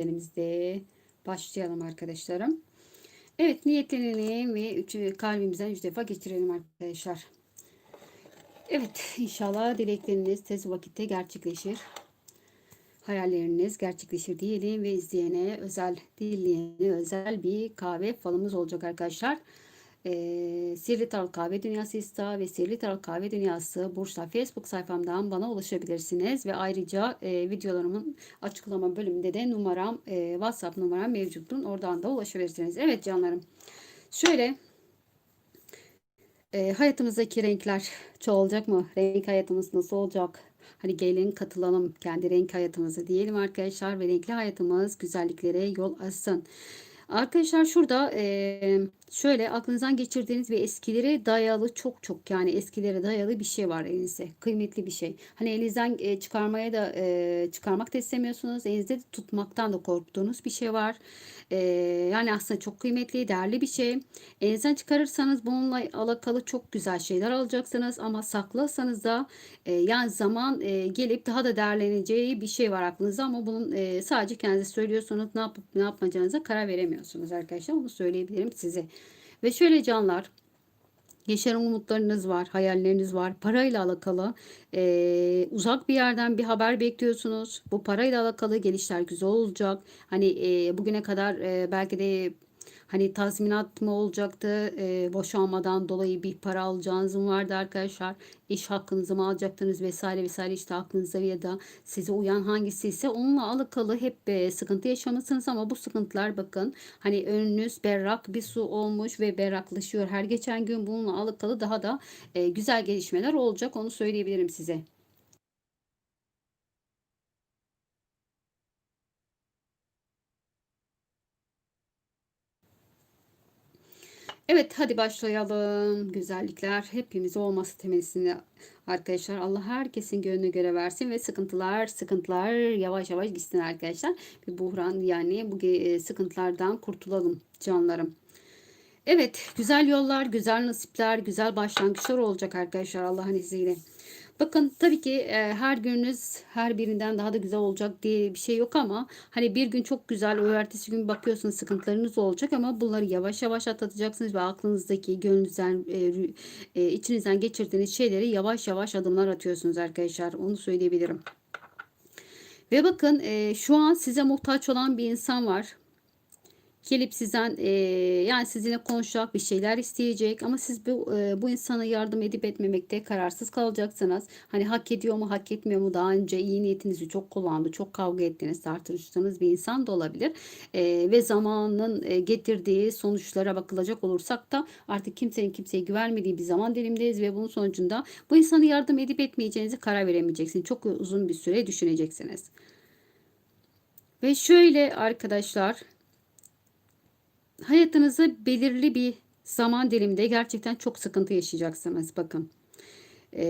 güzelliğimizde başlayalım arkadaşlarım. Evet niyetlenelim ve üçü kalbimizden üç defa geçirelim arkadaşlar. Evet inşallah dilekleriniz tez vakitte gerçekleşir. Hayalleriniz gerçekleşir diyelim ve izleyene özel, dinleyene özel bir kahve falımız olacak arkadaşlar. Ee, Sihirli Tarot Kahve Dünyası Insta ve Sihirli Tarot Kahve Dünyası Burç'ta Facebook sayfamdan bana ulaşabilirsiniz. Ve ayrıca e, videolarımın açıklama bölümünde de numaram, e, WhatsApp numaram mevcuttur. Oradan da ulaşabilirsiniz. Evet canlarım. Şöyle e, hayatımızdaki renkler çoğalacak mı? Renk hayatımız nasıl olacak? Hani gelin katılalım kendi renk hayatımızı diyelim arkadaşlar ve renkli hayatımız güzelliklere yol açsın. Arkadaşlar şurada e, şöyle aklınızdan geçirdiğiniz ve eskilere dayalı çok çok yani eskilere dayalı bir şey var elinizde. Kıymetli bir şey. Hani elinizden e, çıkarmaya da e, çıkarmak da istemiyorsunuz. Elinizde de tutmaktan da korktuğunuz bir şey var. E, yani aslında çok kıymetli, değerli bir şey. Elinizden çıkarırsanız bununla alakalı çok güzel şeyler alacaksınız ama saklasanız da e, yani zaman e, gelip daha da değerleneceği bir şey var aklınızda ama bunun e, sadece kendinize söylüyorsunuz. Ne yapıp ne yapmayacağınıza karar veremiyorsunuz arkadaşlar. Onu söyleyebilirim size. Ve şöyle canlar Yaşayan umutlarınız var, hayalleriniz var. Parayla alakalı e, uzak bir yerden bir haber bekliyorsunuz. Bu parayla alakalı gelişler güzel olacak. Hani e, bugüne kadar e, belki de Hani tazminat mı olacaktı? E, boşanmadan dolayı bir para alacağınız mı vardı arkadaşlar? İş hakkınızı mı alacaktınız vesaire vesaire işte aklınızda ya da size uyan hangisi ise onunla alakalı hep e, sıkıntı yaşamışsınız ama bu sıkıntılar bakın hani önünüz berrak bir su olmuş ve berraklaşıyor. Her geçen gün bununla alakalı daha da e, güzel gelişmeler olacak onu söyleyebilirim size. Evet hadi başlayalım. Güzellikler hepimiz olması temelisinde arkadaşlar. Allah herkesin gönlüne göre versin ve sıkıntılar sıkıntılar yavaş yavaş gitsin arkadaşlar. Bir buhran yani bu e, sıkıntılardan kurtulalım canlarım. Evet güzel yollar, güzel nasipler, güzel başlangıçlar olacak arkadaşlar Allah'ın izniyle. Bakın tabii ki e, her gününüz her birinden daha da güzel olacak diye bir şey yok ama hani bir gün çok güzel o ertesi gün bakıyorsunuz sıkıntılarınız olacak ama bunları yavaş yavaş atlatacaksınız ve aklınızdaki gönlünüzden e, e, içinizden geçirdiğiniz şeyleri yavaş yavaş adımlar atıyorsunuz arkadaşlar onu söyleyebilirim. Ve bakın e, şu an size muhtaç olan bir insan var gelip sizden e, yani sizinle konuşacak bir şeyler isteyecek ama siz bu e, bu insana yardım edip etmemekte kararsız kalacaksınız. Hani hak ediyor mu hak etmiyor mu daha önce iyi niyetinizi çok kullandı çok kavga ettiniz tartıştığınız bir insan da olabilir e, ve zamanın e, getirdiği sonuçlara bakılacak olursak da artık kimsenin kimseye güvenmediği bir zaman dilimdeyiz ve bunun sonucunda bu insana yardım edip etmeyeceğinizi karar veremeyeceksiniz. Çok uzun bir süre düşüneceksiniz. Ve şöyle arkadaşlar hayatınızı belirli bir zaman diliminde gerçekten çok sıkıntı yaşayacaksınız. Bakın. E,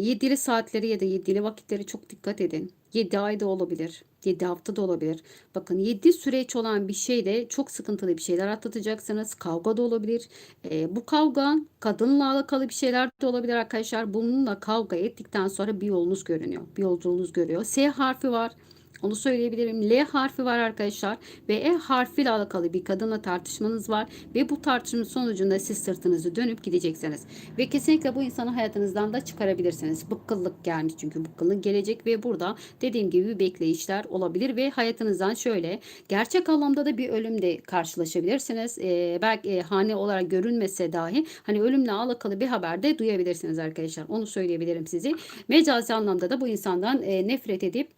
yedili saatleri ya da yedili vakitleri çok dikkat edin. 7 ayda olabilir. 7 hafta da olabilir. Bakın 7 süreç olan bir şeyde çok sıkıntılı bir şeyler atlatacaksınız. Kavga da olabilir. E, bu kavga kadınla alakalı bir şeyler de olabilir arkadaşlar. Bununla kavga ettikten sonra bir yolunuz görünüyor. Bir yolculuğunuz görüyor. S harfi var. Onu söyleyebilirim. L harfi var arkadaşlar ve E harfiyle alakalı bir kadınla tartışmanız var ve bu tartışmanın sonucunda siz sırtınızı dönüp gideceksiniz. Ve kesinlikle bu insanı hayatınızdan da çıkarabilirsiniz. Bıkkıllık gelmiş çünkü bıkkıllık gelecek ve burada dediğim gibi bekleyişler olabilir ve hayatınızdan şöyle gerçek anlamda da bir ölümde karşılaşabilirsiniz. Ee, belki e, hane olarak görünmese dahi hani ölümle alakalı bir haber de duyabilirsiniz arkadaşlar. Onu söyleyebilirim size. Mecazi anlamda da bu insandan e, nefret edip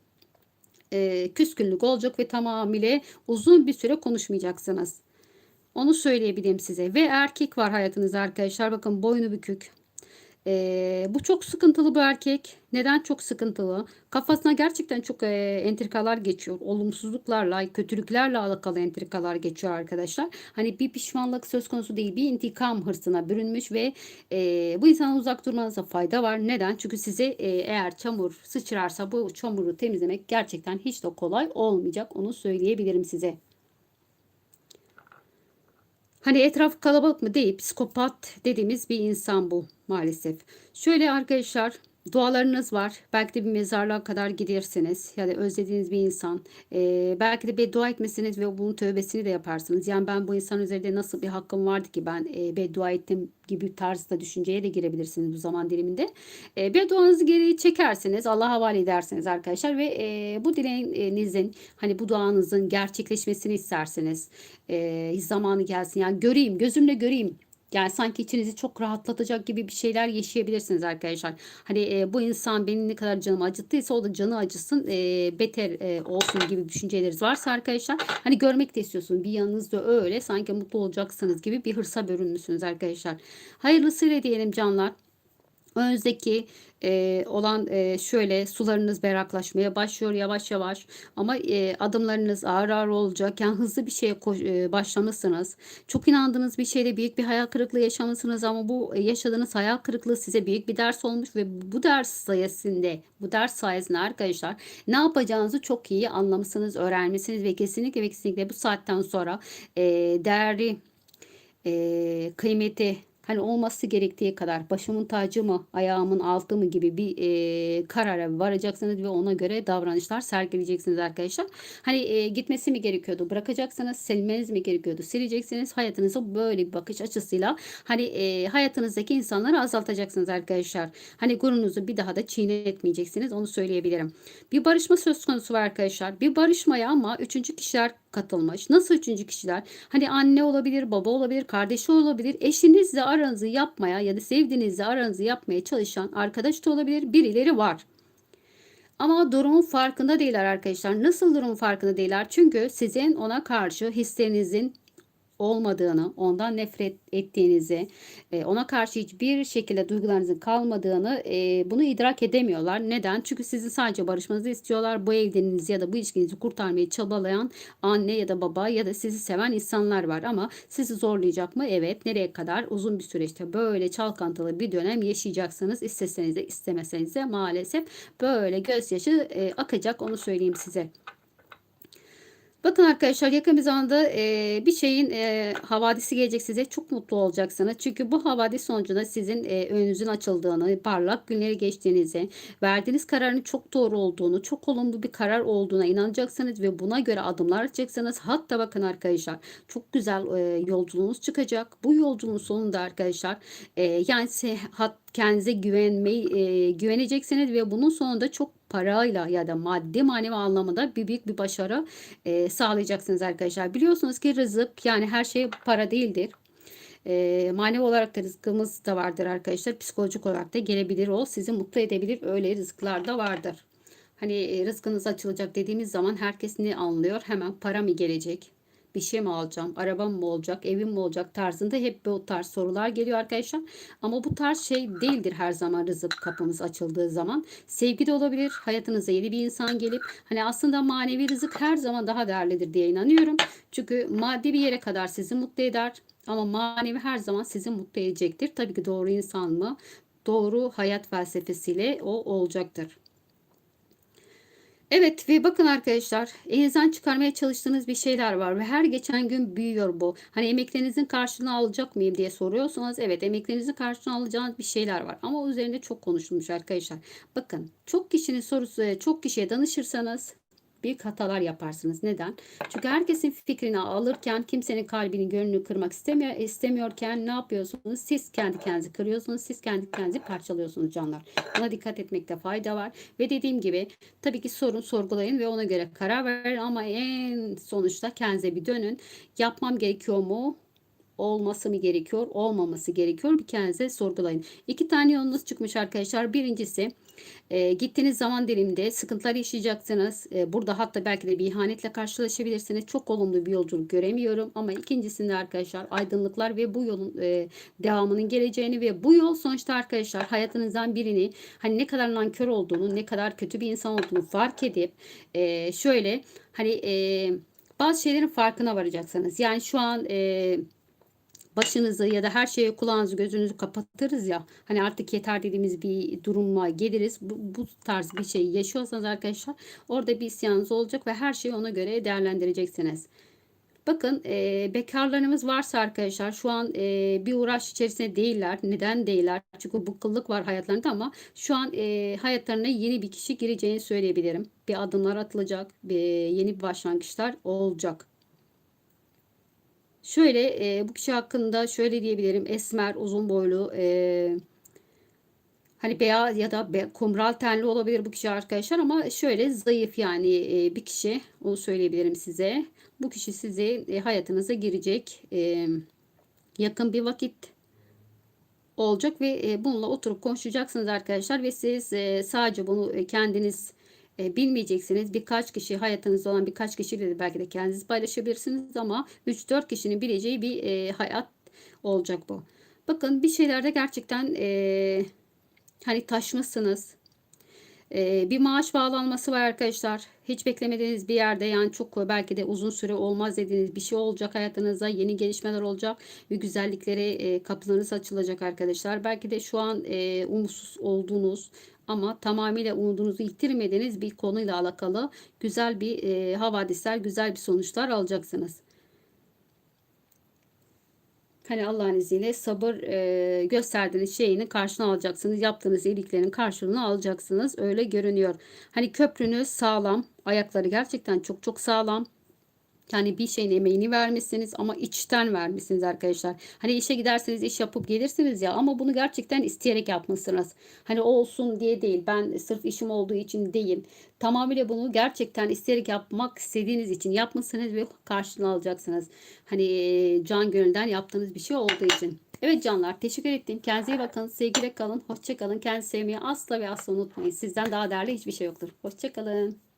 e, küskünlük olacak ve tamamıyla uzun bir süre konuşmayacaksınız. Onu söyleyebilirim size. Ve erkek var hayatınızda arkadaşlar. Bakın boynu bükük. Ee, bu çok sıkıntılı bir erkek. Neden çok sıkıntılı? Kafasına gerçekten çok e, entrikalar geçiyor. Olumsuzluklarla, kötülüklerle alakalı entrikalar geçiyor arkadaşlar. Hani bir pişmanlık söz konusu değil. Bir intikam hırsına bürünmüş ve e, bu insanın uzak durmanıza fayda var. Neden? Çünkü size e, eğer çamur sıçrarsa bu çamuru temizlemek gerçekten hiç de kolay olmayacak. Onu söyleyebilirim size. Hani etraf kalabalık mı değil psikopat dediğimiz bir insan bu maalesef. Şöyle arkadaşlar Dualarınız var. Belki de bir mezarlığa kadar gidersiniz. Ya özlediğiniz bir insan. Ee, belki de beddua etmesiniz ve bunun tövbesini de yaparsınız. Yani ben bu insan üzerinde nasıl bir hakkım vardı ki ben e, beddua ettim gibi tarzda düşünceye de girebilirsiniz bu zaman diliminde. E, bedduanızı geri çekersiniz. Allah'a havale edersiniz arkadaşlar ve e, bu dileğinizin hani bu duanızın gerçekleşmesini istersiniz. E, zamanı gelsin. Yani göreyim, gözümle göreyim yani sanki içinizi çok rahatlatacak gibi bir şeyler yaşayabilirsiniz arkadaşlar. Hani e, bu insan benim ne kadar canımı acıttıysa o da canı acısın e, beter e, olsun gibi düşünceleriniz varsa arkadaşlar. Hani görmek de istiyorsunuz. Bir yanınızda öyle sanki mutlu olacaksınız gibi bir hırsa bürünmüşsünüz arkadaşlar. Hayırlısıyla diyelim canlar. Önümüzdeki e, olan e, şöyle sularınız berraklaşmaya başlıyor yavaş yavaş ama e, adımlarınız ağır ağır olacak. Yani hızlı bir şeye koş, e, başlamışsınız. Çok inandığınız bir şeyde büyük bir hayal kırıklığı yaşamışsınız ama bu e, yaşadığınız hayal kırıklığı size büyük bir ders olmuş ve bu ders sayesinde bu ders sayesinde arkadaşlar ne yapacağınızı çok iyi anlamışsınız, öğrenmişsiniz ve kesinlikle ve kesinlikle bu saatten sonra e, değerli e, kıymeti hani olması gerektiği kadar başımın tacı mı ayağımın altı mı gibi bir e, karara varacaksınız ve ona göre davranışlar sergileyeceksiniz arkadaşlar. Hani e, gitmesi mi gerekiyordu bırakacaksınız silmeniz mi gerekiyordu sileceksiniz hayatınıza böyle bir bakış açısıyla hani e, hayatınızdaki insanları azaltacaksınız arkadaşlar. Hani gururunuzu bir daha da çiğnetmeyeceksiniz onu söyleyebilirim. Bir barışma söz konusu var arkadaşlar. Bir barışmaya ama üçüncü kişiler katılmış. Nasıl üçüncü kişiler? Hani anne olabilir, baba olabilir, kardeşi olabilir. Eşinizle aranızı yapmaya ya da sevdiğinizle aranızı yapmaya çalışan arkadaş da olabilir. Birileri var. Ama durumun farkında değiller arkadaşlar. Nasıl durumun farkında değiller? Çünkü sizin ona karşı hislerinizin olmadığını, ondan nefret ettiğinizi, e, ona karşı hiçbir şekilde duygularınızın kalmadığını e, bunu idrak edemiyorlar. Neden? Çünkü sizin sadece barışmanızı istiyorlar. Bu evliliğinizi ya da bu ilişkinizi kurtarmayı çabalayan anne ya da baba ya da sizi seven insanlar var. Ama sizi zorlayacak mı? Evet. Nereye kadar? Uzun bir süreçte böyle çalkantılı bir dönem yaşayacaksınız. İsteseniz de istemeseniz de maalesef böyle gözyaşı e, akacak onu söyleyeyim size. Bakın arkadaşlar yakın bir zamanda e, bir şeyin e, havadisi gelecek size. Çok mutlu olacaksınız. Çünkü bu havadis sonucunda sizin e, önünüzün açıldığını, parlak günleri geçtiğinizi, verdiğiniz kararın çok doğru olduğunu, çok olumlu bir karar olduğuna inanacaksınız ve buna göre adımlar atacaksınız. Hatta bakın arkadaşlar çok güzel e, yolculuğunuz çıkacak. Bu yolculuğun sonunda arkadaşlar e, yani seyahat kendinize güvenmeyi e, güveneceksiniz ve bunun sonunda çok parayla ya da maddi manevi anlamında bir büyük bir başarı e, sağlayacaksınız arkadaşlar. Biliyorsunuz ki rızık yani her şey para değildir. E, manevi olarak da rızkımız da vardır arkadaşlar. Psikolojik olarak da gelebilir o. Sizi mutlu edebilir. Öyle rızıklar da vardır. Hani e, rızkınız açılacak dediğimiz zaman herkes ne anlıyor? Hemen para mı gelecek? Bir şey mi alacağım, arabam mı olacak, evim mi olacak tarzında hep bu tarz sorular geliyor arkadaşlar. Ama bu tarz şey değildir her zaman rızık kapımız açıldığı zaman. Sevgi de olabilir, hayatınıza yeni bir insan gelip hani aslında manevi rızık her zaman daha değerlidir diye inanıyorum. Çünkü maddi bir yere kadar sizi mutlu eder ama manevi her zaman sizi mutlu edecektir. Tabii ki doğru insan mı? Doğru hayat felsefesiyle o olacaktır. Evet ve bakın arkadaşlar elinizden çıkarmaya çalıştığınız bir şeyler var ve her geçen gün büyüyor bu. Hani emeklerinizin karşılığını alacak mıyım diye soruyorsanız evet emeklerinizin karşılığını alacağınız bir şeyler var. Ama üzerinde çok konuşulmuş arkadaşlar. Bakın çok kişinin sorusu çok kişiye danışırsanız büyük hatalar yaparsınız. Neden? Çünkü herkesin fikrini alırken kimsenin kalbini, gönlünü kırmak istemiyor, istemiyorken ne yapıyorsunuz? Siz kendi kendinizi kırıyorsunuz. Siz kendi kendinizi parçalıyorsunuz canlar. Buna dikkat etmekte fayda var. Ve dediğim gibi tabii ki sorun sorgulayın ve ona göre karar verin ama en sonuçta kendinize bir dönün. Yapmam gerekiyor mu? Olması mı gerekiyor, olmaması gerekiyor. Bir kendinize sorgulayın. İki tane yolunuz çıkmış arkadaşlar. Birincisi e, gittiğiniz zaman dilimde sıkıntılar yaşayacaksınız. E, burada hatta belki de bir ihanetle karşılaşabilirsiniz. Çok olumlu bir yolculuk göremiyorum. Ama ikincisinde arkadaşlar aydınlıklar ve bu yolun e, devamının geleceğini ve bu yol sonuçta arkadaşlar hayatınızdan birini hani ne kadar nankör olduğunu, ne kadar kötü bir insan olduğunu fark edip e, şöyle hani e, bazı şeylerin farkına varacaksınız. Yani şu an e, başınızı ya da her şeye kulağınızı gözünüzü kapatırız ya hani artık yeter dediğimiz bir duruma geliriz. Bu, bu tarz bir şey yaşıyorsanız arkadaşlar orada bir isyanınız olacak ve her şeyi ona göre değerlendireceksiniz. Bakın e, bekarlarımız varsa arkadaşlar şu an e, bir uğraş içerisinde değiller. Neden değiller? Çünkü bu kıllık var hayatlarında ama şu an e, hayatlarına yeni bir kişi gireceğini söyleyebilirim. Bir adımlar atılacak, bir, yeni bir başlangıçlar olacak. Şöyle e, bu kişi hakkında şöyle diyebilirim. Esmer, uzun boylu, e, hani beyaz ya da be, kumral tenli olabilir bu kişi arkadaşlar ama şöyle zayıf yani e, bir kişi onu söyleyebilirim size. Bu kişi size e, hayatınıza girecek e, yakın bir vakit olacak ve e, bununla oturup konuşacaksınız arkadaşlar ve siz e, sadece bunu e, kendiniz e, bilmeyeceksiniz. Birkaç kişi hayatınızda olan birkaç kişiyle de belki de kendiniz paylaşabilirsiniz ama 3-4 kişinin bileceği bir e, hayat olacak bu. Bakın bir şeylerde gerçekten e, hani taşmışsınız. E, bir maaş bağlanması var arkadaşlar. Hiç beklemediğiniz bir yerde yani çok belki de uzun süre olmaz dediğiniz bir şey olacak hayatınızda. Yeni gelişmeler olacak ve güzelliklere e, kapılarınız açılacak arkadaşlar. Belki de şu an e, umutsuz olduğunuz ama tamamıyla umudunuzu yitirmediğiniz bir konuyla alakalı güzel bir e, havadisler, güzel bir sonuçlar alacaksınız. Hani Allah'ın izniyle sabır e, gösterdiğiniz şeyini karşına alacaksınız. Yaptığınız iyiliklerin karşılığını alacaksınız. Öyle görünüyor. Hani köprünüz sağlam. Ayakları gerçekten çok çok sağlam. Yani bir şeyin emeğini vermişsiniz ama içten vermişsiniz arkadaşlar. Hani işe giderseniz iş yapıp gelirsiniz ya ama bunu gerçekten isteyerek yapmışsınız. Hani olsun diye değil. Ben sırf işim olduğu için değil. Tamamıyla bunu gerçekten isteyerek yapmak istediğiniz için yapmışsınız ve karşılığını alacaksınız. Hani e, can gönülden yaptığınız bir şey olduğu için. Evet canlar teşekkür ettim. Kendinize iyi bakın. Sevgiyle kalın. Hoşça kalın. Kendinizi sevmeyi asla ve asla unutmayın. Sizden daha değerli hiçbir şey yoktur. Hoşça kalın.